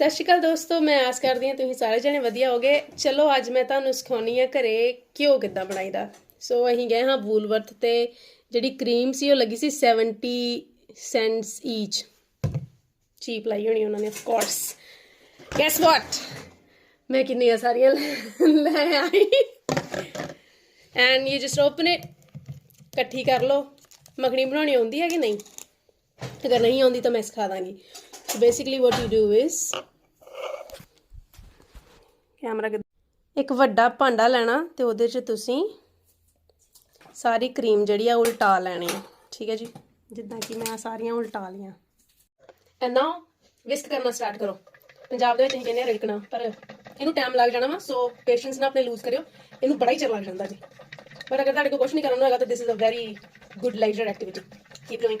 ਸਤਿ ਸ਼੍ਰੀ ਅਕਾਲ ਦੋਸਤੋ, ਮੈਂ ਆਸ ਕਰਦੀ ਹਾਂ ਤੁਸੀਂ ਸਾਰੇ ਜਣੇ ਵਧੀਆ ਹੋਗੇ। ਚਲੋ, ਅੱਜ ਮੈਂ ਤੁਹਾਨੂੰ ਸਿਖਾਉਣੀ ਆ ਘਰੇ ਘਿਓ ਕਿੱਦਾਂ ਬਣਾਈਦਾ। ਸੋ ਅਸੀਂ ਗਏ ਹਾਂ ਵੂਲਵਰਥ ਤੇ ਜਿਹੜੀ ਕਰੀਮ ਸੀ, ਉਹ ਲੱਗੀ ਸੀ 70 ਸੈਂਟਸ ਈਚ। ਚੀਪ ਲਾਈ ਹੋਣੀ ਉਹਨਾਂ ਨੇ ਆਫ ਕੋਰਸ ਗੈਸ ਵਾਟ ਮੈਂ ਕਿੰਨੀਆਂ ਸਾਰੀਆਂ ਲੈ- ਲੈ ਆਈ। And you just open it ਇਕੱਠੀ ਕਰ ਲਓ। ਮੱਖਣੀ ਬਣਾਉਣੀ ਆਉਂਦੀ ਹੈ ਕਿ ਨਹੀਂ? ਅਗਰ ਨਹੀਂ ਆਉਂਦੀ ਤਾਂ ਮੈਂ ਸਿਖਾ ਦਾਂਗੀ। So basically what you do is camera ਇੱਕ ਵੱਡਾ ਭਾਂਡਾ ਲੈਣਾ ਤੇ ਉਹਦੇ 'ਚ ਤੁਸੀਂ ਸਾਰੀ ਕਰੀਮ ਜਿਹੜੀ ਆ ਉਲਟਾ ਲੈਣੀ। ਹੈ ਠੀਕ ਹੈ ਜੀ? ਜਿੱਦਾਂ ਕਿ ਮੈਂ ਸਾਰੀਆਂ ਉਲਟਾ ਲੀਆਂ ਐਂਡ ਨਾਓ ਵਿਸਕ ਕਰਨਾ ਸਟਾਰਟ ਕਰੋ। ਪੰਜਾਬ ਦੇ ਵਿੱਚ ਅਸੀਂ ਕਹਿੰਦੇ ਆ ਰਿੜਕਣਾ, ਪਰ ਇਹਨੂੰ ਟਾਈਮ ਲੱਗ ਜਾਣਾ ਵਾ ਸੋ ਪੇਸ਼ੈਂਸ ਨਾ ਆਪਣੇ ਲੂਜ਼ ਕਰਿਓ। ਇਹਨੂੰ ਬੜਾ ਹੀ ਚਿਰ ਲੱਗ ਜਾਂਦਾ ਜੀ। ਪਰ ਅਗਰ ਤੁਹਾਡੇ ਕੋਲ ਕੁਝ ਨਹੀਂ ਕਰਨਾ ਹੈਗਾ ਤਾਂ this is a very good lighter activity keep doing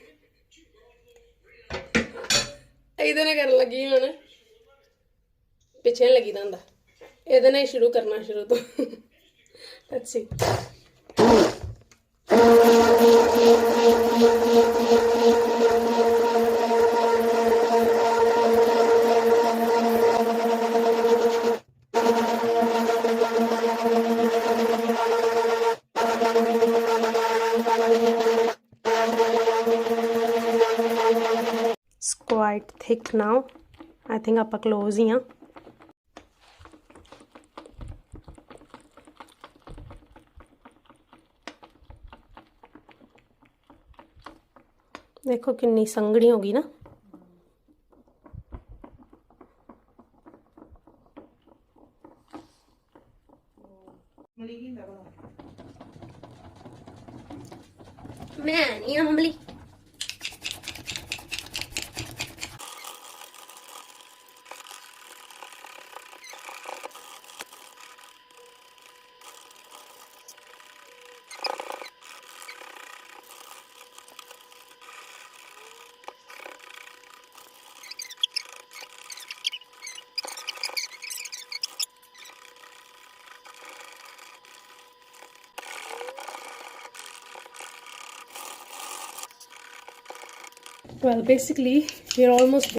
ਇਹਦੇ ਨਾਲ ਕਰਨ ਲੱਗੀ ਹੁਣ। ਪਿੱਛੇ ਨੀ ਲੱਗੀ ਦਾ ਹੁੰਦਾ। ਇਹਦੇ ਨਾਲ ਹੀ ਸ਼ੁਰੂ ਕਰਨਾ ਸ਼ੁਰੂ ਤੋਂ। ਅੱਛੀ It's quite thick now. I think ਆਪਾਂ close ਹੀ ਆ ਦੇਖੋ ਕਿੰਨੀ ਸੰਘਣੀ ਹੋ ਗਈ ਨਾ ਮੈਂ ਨਹੀਂ ਅੰਬਲੀ Well, basically, we're almost